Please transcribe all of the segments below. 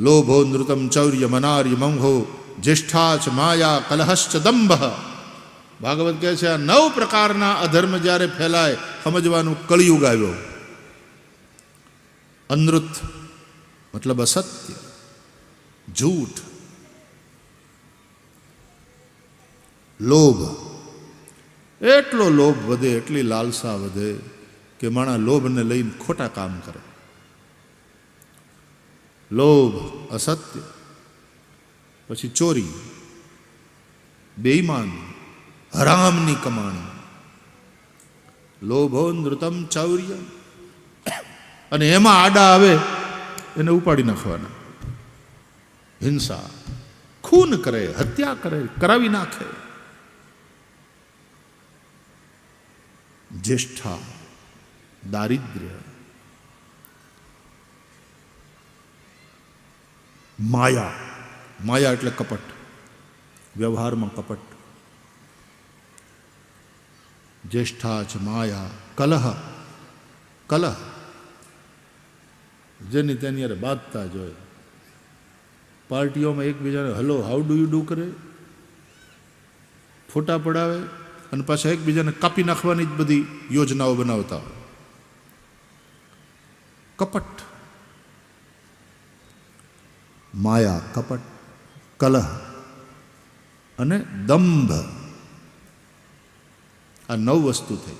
લોભો નૃતમ ચૌર્ય મનાર્ય મંહો જ્યેષ્ઠાચ માયા કલહશ્ચ દંભ ભાગવત કહે છે આ નવ પ્રકારના અધર્મ જ્યારે ફેલાય સમજવાનું કળિયુગ આવ્યો અનૃત મતલબ અસત્ય જૂઠ લોભ એટલો લોભ વધે, એટલી લાલસા વધે કે માણા લોભને લઈને ખોટા કામ કરે. લોભ, અસત્ય, પછી ચોરી, બેઈમાન, હરામની કમાણી. લોભો નૃતમ ચૌર્ય અને એમાં આડા આવે, એને ઉપાડી નાખવાના. હિંસા. ખૂન કરે, હત્યા કરે, કરાવી નાખે. જ્યેષ્ઠા, દારિદ્ર્ય માયા. માયા એટલે કપટ. વ્યવહારમાં કપટ. જ્યેષ્ઠા છે માયા. કલહ. કલહ. જેની તેની અરે બાંધતા જ હોય. પાર્ટીઓમાં એકબીજાને hello how do you do કરે. ફોટા પડાવે અને પાછા એકબીજાને કાપી નાખવાની જ બધી યોજનાઓ બનાવતા કપટ. માયા, કપટ, કલહ અને દંભ. આ નવ વસ્તુ થઈ.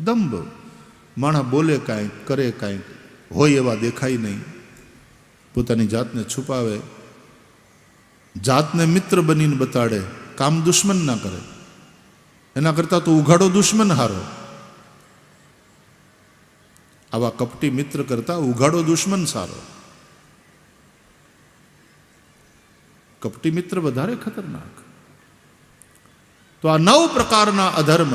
દંભ. માણસ બોલે કાંઈક, કરે કાંઈક, હોય એવા દેખાય નહીં. પોતાની જાતને છુપાવે. જાતને મિત્ર બનીને બતાડે. કામ દુશ્મન ના કરે. એના કરતાં તો ઉઘાડો દુશ્મન હારો. આવા કપટી મિત્ર કરતાં ઉઘાડો દુશ્મન સારો. કપટી મિત્ર વધારે ખતરનાક. તો આ નવ પ્રકારના અધર્મ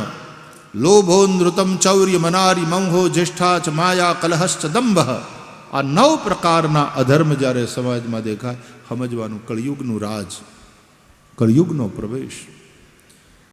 લોભો નૃતમ ચૌર્ય મનારી મંહો જ્યેષ્ઠાચ માયા કલહશ્ચ દંભ, આ નવ પ્રકારના અધર્મ જ્યારે સમાજમાં દેખાય, સમજવાનું કળિયુગનું રાજ, કળિયુગનો પ્રવેશ.